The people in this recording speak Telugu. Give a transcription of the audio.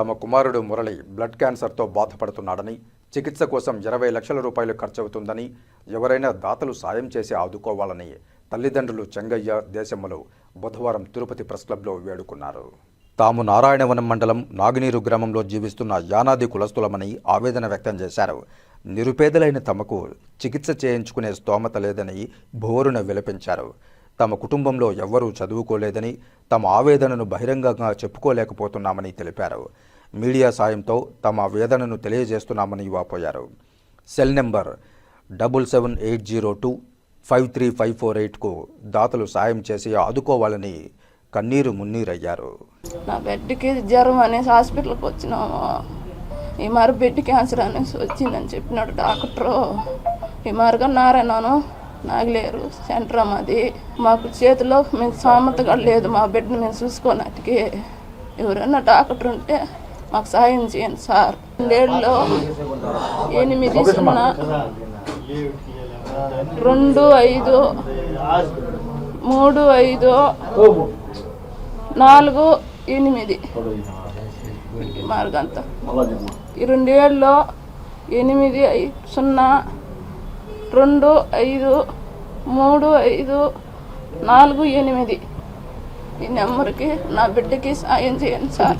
తమ కుమారుడు మురళి బ్లడ్ క్యాన్సర్తో బాధపడుతున్నాడని చికిత్స కోసం ఇరవై లక్షల రూపాయలు ఖర్చవుతుందని ఎవరైనా దాతలు సాయం చేసి ఆదుకోవాలని తల్లిదండ్రులు చెంగయ్య దేశమ్మలు బుధవారం తిరుపతి ప్రెస్ క్లబ్లో వేడుకున్నారు. తాము నారాయణవనం మండలం నాగినీరు గ్రామంలో జీవిస్తున్న యానాది కులస్తులమని ఆవేదన వ్యక్తం చేశారు. నిరుపేదలైన తమకు చికిత్స చేయించుకునే స్తోమత లేదని బోరున విలపించారు. తమ కుటుంబంలో ఎవ్వరూ చదువుకోలేదని తమ ఆవేదనను బహిరంగంగా చెప్పుకోలేకపోతున్నామని తెలిపారు. మీడియా సాయంతో తమ వేదనను తెలియజేస్తున్నామని వాపోయారు. Cell number double seven eight zero two five three five four ఎయిట్కు దాతలు సాయం చేసి ఆదుకోవాలని కన్నీరు మున్నీరయ్యారు. నా బిడ్డకి జ్వరం అనేసి హాస్పిటల్కి వచ్చినాము. ఈ మరి బిడ్డ క్యాన్సర్ అనేసి వచ్చిందని చెప్పినాడు డాక్టరు. ఈ మారుగా నారాయణను నాగలేరు సెంటర్ మాది మాకు చేతిలో మేము సామర్థగా లేదు మా బిడ్డను మేము చూసుకోనాటికి ఎవరైనా డాక్టర్ ఉంటే మాకు సాయం చేయండి సార్. రెండేళ్ళలో ఎనిమిది సున్నా రెండు ఐదు మూడు ఐదు నాలుగు ఎనిమిది. మార్గంత. ఈ రెండేళ్ళలో ఎనిమిది సున్నా రెండు ఐదు మూడు ఐదు నాలుగు ఎనిమిది. ఈ నెంబర్కి నా బిడ్డకి సాయం చేయండి సార్.